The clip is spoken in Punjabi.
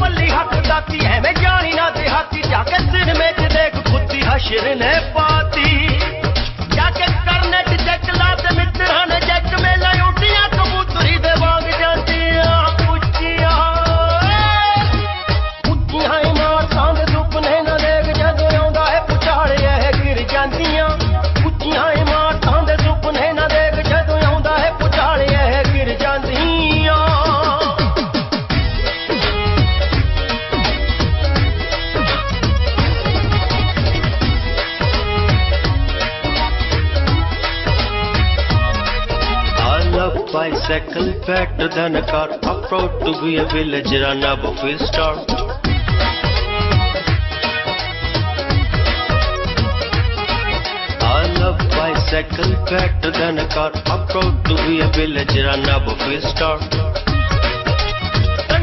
ਪੱਲੀ ਹੱਥ ਦਾਤੀ, ਐਵੇਂ ਜਾਣੀ ਨਾ ਦਿਹਾਤੀ, ਜਾ ਕੇ ਸਿਰ ਵਿੱਚ ਦੇਖ ਖੁੱਤੀ ਹਸ਼ਰ ਨੇ ਪਾਤੀ। ਜਾ ਕੇ ਕਰਨੇ ਚ ਜੱਕ ਲਾ ਤੇ ਮਿੱਤਰਾਂ ਨੇ ਜੱਕ ਮੇਲਾ, ਉੱਡੀਆਂ ਕਬੂਤਰੀ ਦੇ ਵਾਂਗ ਜਾਂਦੀਆਂ ਉੱਚੀਆਂ ਉੱਚੀਆਂ ਇਮਾਰਤਾਂ ਦੇ ਸੁਪਨੇ ਨਾ ਦੇਖ, ਜਦੋਂ ਆਉਂਦਾ ਹੈ ਪੁਚਾਲੇ, ਇਹ ਗਿਰ ਜਾਂਦੀਆਂ। ਉੱਚੀਆਂ bicycle better than a car. I'm proud to be a villager and a buffet star. I love bicycle better than a car. I'm proud to be a villager and a buffet star.